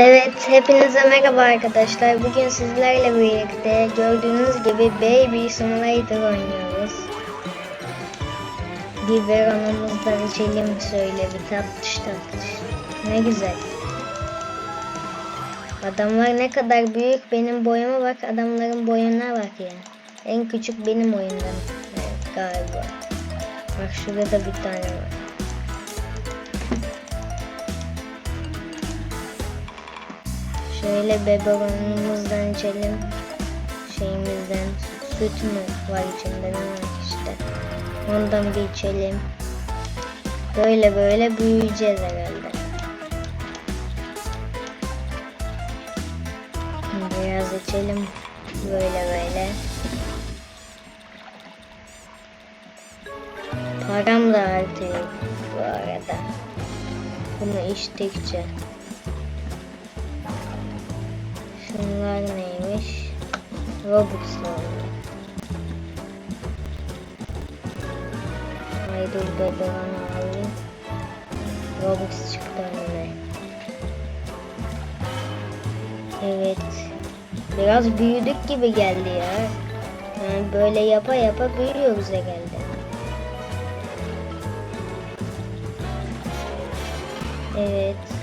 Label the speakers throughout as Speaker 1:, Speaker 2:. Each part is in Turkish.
Speaker 1: Evet, hepinize merhaba arkadaşlar. Bugün sizlerle birlikte gördüğünüz gibi Baby Simulator oynuyoruz. Biberonumuzda içelim şöyle bir tatlış tatlış. Ne güzel. Adamlar ne kadar büyük benim boyuma bak adamların boyuna bak ya. En küçük benim oyundan evet, galiba. Bak şurada bir tane var. Şöyle bebeğimizden içelim. Şeyimizden süt mü var içinde ne var işte. Ondan bir içelim. Böyle böyle büyüyeceğiz herhalde. Biraz içelim. Böyle böyle. Param da artıyor bu arada. Bunu içtikçe. Şunlar neymiş? Robux oluyor. Haydi bebeğini alayım. Robux çıktı önüme. Evet. Biraz büyüdük gibi geldi ya. Yani böyle yapa yapa büyüyoruz herhalde. Evet. Evet.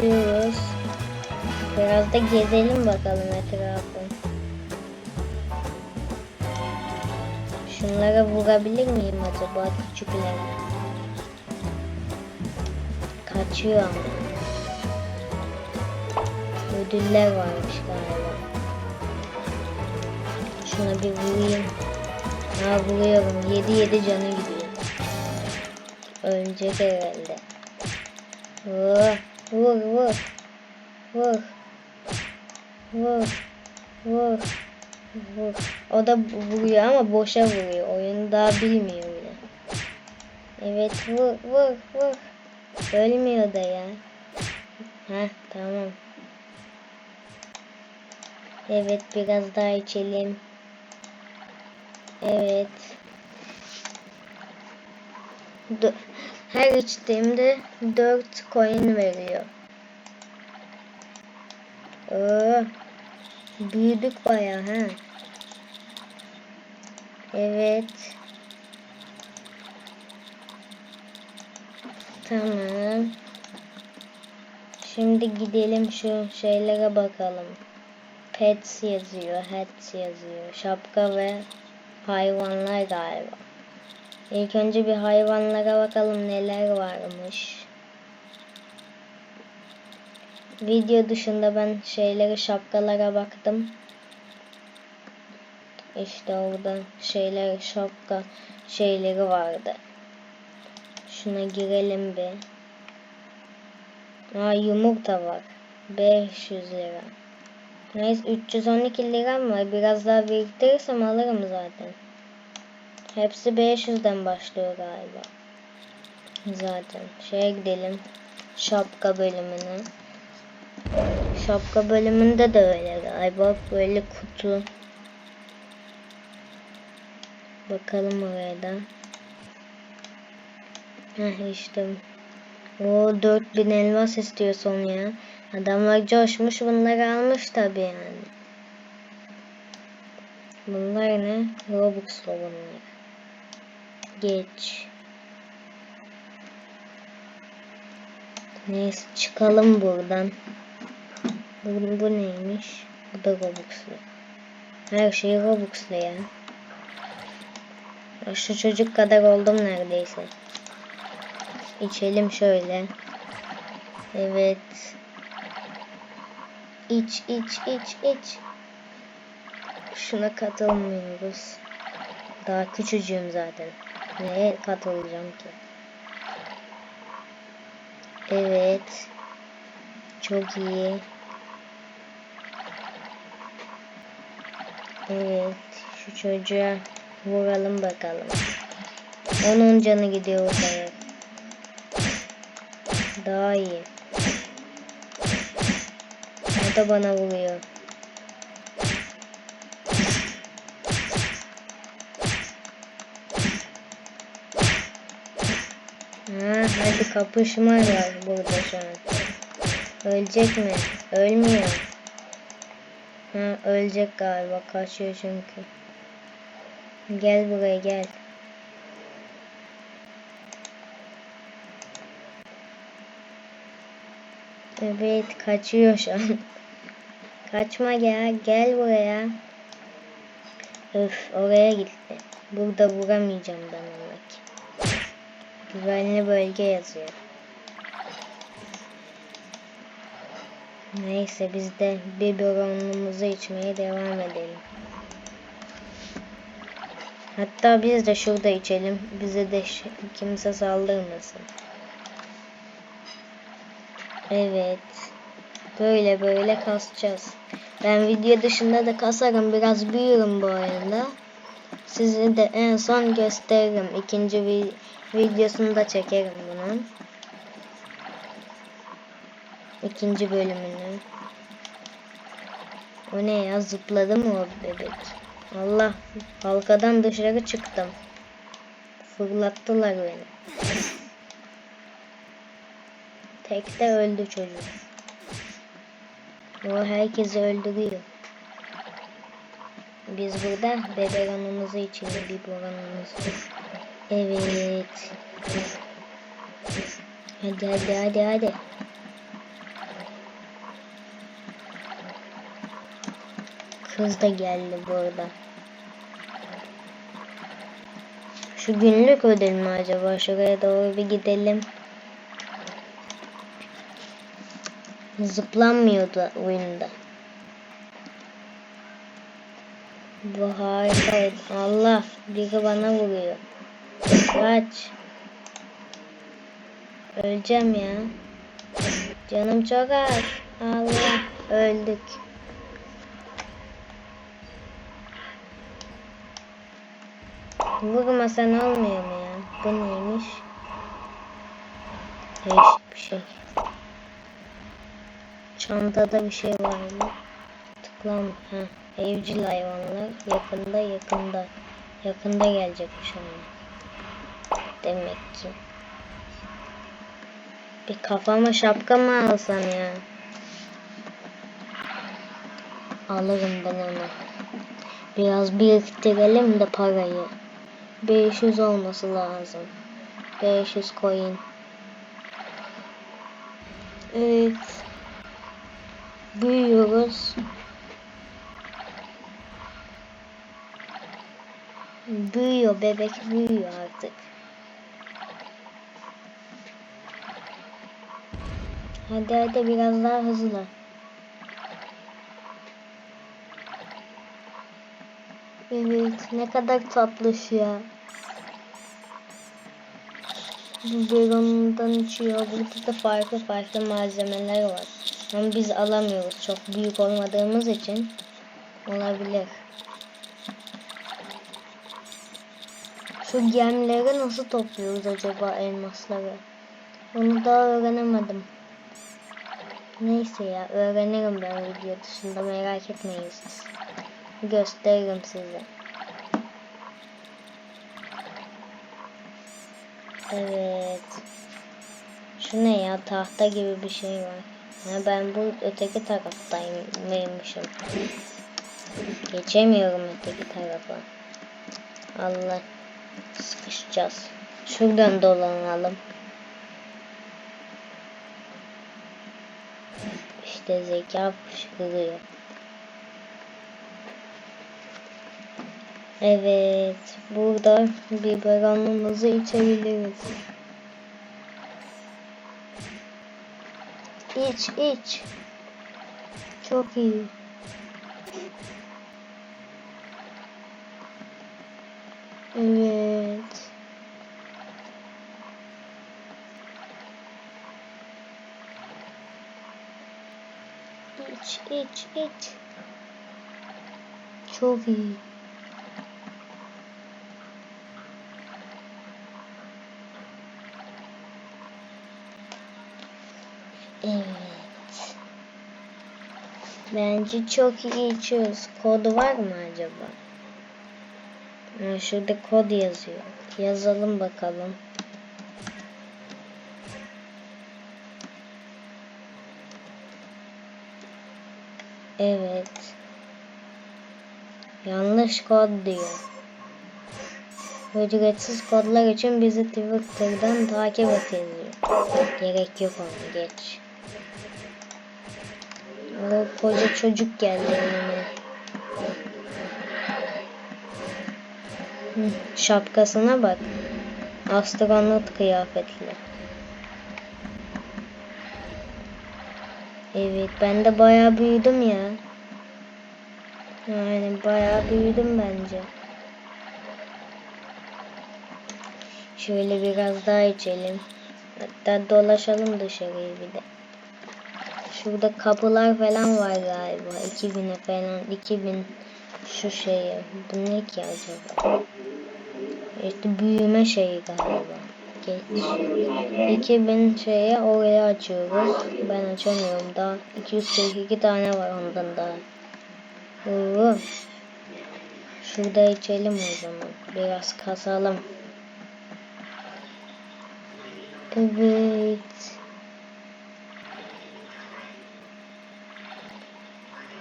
Speaker 1: İçiyoruz. Biraz da gezelim bakalım etrafı. Şunlara vurabilir miyim acaba küçükleri? Kaçıyor ama. Ödüller varmış galiba. Şuna bir vurayım. Ha vuruyorum. 7 7 canı gidiyor. Ölecek herhalde. Vur, vur, vur. Vur. Vur. Vur. Vur. O da vuruyor ama boşa vuruyor. Oyunu daha bilmiyor bile. Evet vur, vur, vur. Ölmüyor da ya. Heh tamam. Evet biraz daha içelim. Evet. Dö- Her içtiğimde 4 coin veriyor. Oo, büyüdük baya ha. Evet. Tamam. Şimdi gidelim şu şeylere bakalım. Pets yazıyor, hats yazıyor. Şapka ve hayvanlar galiba. İlk önce bir hayvanlara bakalım neler varmış. Video dışında ben şeyleri şapkalara baktım. İşte orada şeyler şapka şeyleri vardı. Şuna girelim bir. Aa yumurta var. 500 lira. Neyse 312 liram var. Biraz daha biriktirirsem alırım zaten. Hepsi 500'den başlıyor galiba. Zaten. Şeye gidelim. Şapka bölümüne. Şapka bölümünde de öyle galiba. Böyle kutu. Bakalım oraya da. Heh işte. O 4000 elmas istiyor son ya. Adamlar coşmuş bunları almış tabi yani. Bunlar ne? Robux bunlar. Geç. Neyse çıkalım buradan. Bu, bu neymiş? Bu da Robux'lu. Her şey Robux'lu ya. Şu çocuk kadar oldum neredeyse. İçelim şöyle. Evet. İç iç iç iç. Şuna katılmıyoruz. Daha küçücüğüm zaten. Neye katılacağım ki? Evet. Çok iyi. Evet. Şu çocuğa vuralım bakalım. Onun canı gidiyor oraya. Daha iyi. O da bana vuruyor. Bir kapışma var burada şu an. Ölecek mi? Ölmüyor. Ha ölecek galiba. Kaçıyor çünkü. Gel buraya gel. Evet kaçıyor şu an. Kaçma ya gel buraya. Öf oraya gitti. Burada vuramayacağım ben onu. Güvenli bölge yazıyor. Neyse biz de biberonumuzu içmeye devam edelim. Hatta biz de şurada içelim. Bize de kimse saldırmasın. Evet. Böyle böyle kasacağız. Ben video dışında da kasarım. Biraz büyüyorum bu oyunda. Size de en son gösteririm. İkinci vi videosunu da çekerim bunun. İkinci bölümünü. O ne ya zıpladı mı o bebek? Allah halkadan dışarı çıktım. Fırlattılar beni. Tekte öldü çocuk. O herkesi öldürüyor. Biz burada bebeğanımızı içinde bir boranımız. Evet. Hadi hadi hadi hadi. Kız da geldi burada. Şu günlük ödül acaba? Şuraya doğru bir gidelim. Zıplanmıyordu oyunda. Bu harika. Allah biri bana vuruyor. Kaç. Öleceğim ya. Canım çok az. Allah öldük. Vurmasan olmuyor mu ya? Bu neymiş? Değişik bir şey. Çantada bir şey var mı? Tıklam. Ha. Evcil hayvanlar yakında yakında. Yakında gelecekmiş ama. Demek ki. Bir kafama şapka mı alsam ya? Alırım ben onu. Biraz biriktirelim de parayı. 500 olması lazım. 500 coin. Evet. Büyüyoruz. Büyüyor bebek büyüyor artık. Hadi hadi biraz daha hızlı. Evet ne kadar tatlış ya. Biberonundan içiyor. Burada da farklı farklı malzemeler var. Ama biz alamıyoruz. Çok büyük olmadığımız için olabilir. Şu gemleri nasıl topluyoruz acaba elmasları? Onu daha öğrenemedim. Neyse ya öğrenirim ben video dışında merak etmeyin siz. Gösteririm size. Evet. Şu ne ya tahta gibi bir şey var. Ha, ben bu öteki taraftaymışım. Geçemiyorum öteki tarafa. Allah sıkışacağız. Şuradan dolanalım. İşte zeka fışkırıyor. Evet, burada biberonumuzu içebiliriz. İç, iç. Çok iyi. Evet. İç, iç. Çok iyi. Evet. Bence çok iyi içiyoruz. Kodu var mı acaba? Şurada kod yazıyor. Yazalım bakalım. Evet. Yanlış kod diyor. Ücretsiz kodlar için bizi Twitter'dan takip et yazıyor. Gerek yok ona geç. O koca çocuk geldi önüme. Şapkasına bak. Astronot kıyafetli. Evet ben de bayağı büyüdüm ya. Yani bayağı büyüdüm bence. Şöyle biraz daha içelim. Hatta dolaşalım dışarıyı bir de. Şurada kapılar falan var galiba. 2000'e falan. 2000 şu şeye. Bu ne ki acaba? İşte büyüme şeyi galiba. Geç. 2000 şeye oraya açıyoruz. Ben açamıyorum daha. 242 tane var ondan daha. Oo. Şurada içelim o zaman. Biraz kasalım. Evet.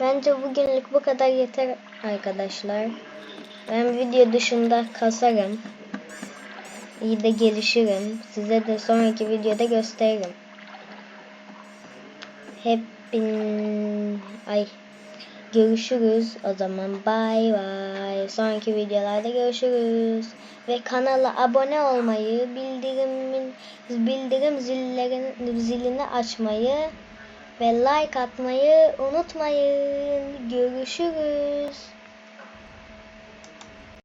Speaker 1: Bence bugünlük bu kadar yeter arkadaşlar. Ben video dışında kasarım. İyi de gelişirim. Size de sonraki videoda gösteririm. Hepin ay görüşürüz o zaman bay bay. Sonraki videolarda görüşürüz. Ve kanala abone olmayı, bildirimin bildirim zillerin zilini açmayı ve like atmayı unutmayın. Görüşürüz.